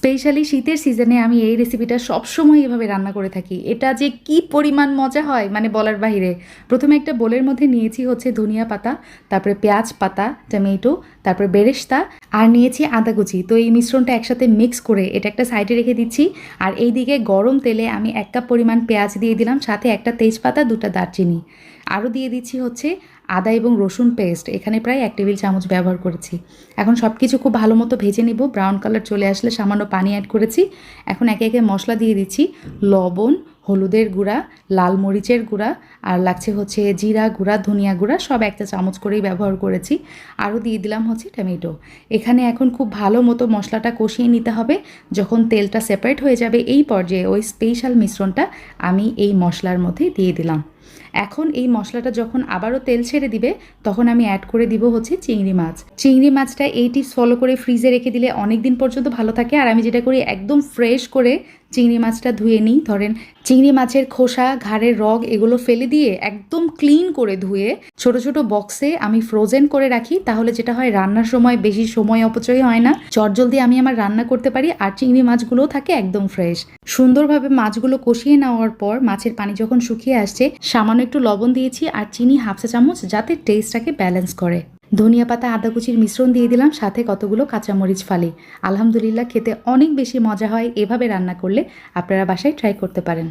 Specially শীতের সিজনে আমি এই রেসিপিটা সবসময় এভাবে রান্না করে থাকি। এটা যে কি পরিমাণ মজা হয় মানে বলার বাহিরে। প্রথমে একটা বোলের মধ্যে নিয়েছি হচ্ছে ধনিয়া পাতা, তারপরে পেঁয়াজ পাতা, টমেটো, তারপরে বেরেস্তা আর নিয়েছি আদা কুচি। তো এই মিশ্রণটা একসাথে মিক্স করে এটা একটা সাইডে রেখে দিচ্ছি। আর এই দিকে গরম তেলে আমি এক কাপ পরিমাণ পেঁয়াজ দিয়ে দিলাম, সাথে একটা তেজপাতা, দুটা দারচিনি। আরও দিয়ে দিচ্ছি হচ্ছে আদা এবং রসুন পেস্ট এখানে প্রায় এক টেবিল চামচ ব্যবহার করেছি। এখন সব কিছু খুব ভালো মতো ভেজে নেব। ব্রাউন কালার চলে আসলে সামান্য পানি অ্যাড করেছি। এখন একে একে মশলা দিয়ে দিচ্ছি। লবণ হলুদের গুঁড়া, লাল মরিচের গুঁড়া আর লাগছে হচ্ছে জিরা গুঁড়া, ধনিয়া গুঁড়া, সব একটা চামচ করেই ব্যবহার করেছি। আরও দিয়ে দিলাম হচ্ছে টমেটো। এখানে এখন খুব ভালো মতো মশলাটা কষিয়ে নিতে হবে। যখন তেলটা সেপারেট হয়ে যাবে, এই পর্যায়ে ওই স্পেশাল মিশ্রণটা আমি এই মশলার মধ্যে দিয়ে দিলাম। এখন এই মশলাটা যখন আবারও তেল ছেড়ে দিবে, তখন আমি অ্যাড করে দিব হচ্ছে চিংড়ি মাছ। চিংড়ি মাছটা এই টিপস ফলো করে ফ্রিজে রেখে দিলে অনেক দিন পর্যন্ত ভালো থাকে। আর আমি যেটা করি, একদম ফ্রেশ করে চিংড়ি মাছটা ধুয়ে নিই। ধরেন, চিংড়ি মাছের খোসা, ঘাড়ের রগ এগুলো ফেলে দিয়ে একদম ক্লিন করে ধুয়ে ছোট ছোট বক্সে আমি ফ্রোজেন করে রাখি। তাহলে যেটা হয়, রান্নার সময় বেশি সময় অপচয় হয় না। চটজলদি আমি আমার রান্না করতে পারি আর চিংড়ি মাছগুলোও থাকে একদম ফ্রেশ সুন্দরভাবে মাছগুলো কষিয়ে নেওয়ার পর মাছের পানি যখন শুকিয়ে আসছে সামান্য একটু লবণ দিয়েছি আর চিনি হাফ চা চামচ যাতে টেস্টটাকে ব্যালেন্স করে। ধনিয়া পাতা, আদা কুচির মিশ্রণ দিয়ে দিলাম, সাথে কতগুলো কাঁচামরিচ ফালি। আলহামদুলিল্লাহ, খেতে অনেক বেশি মজা হয়, এভাবে রান্না করলে আপনারা বাসায় ট্রাই করতে পারেন।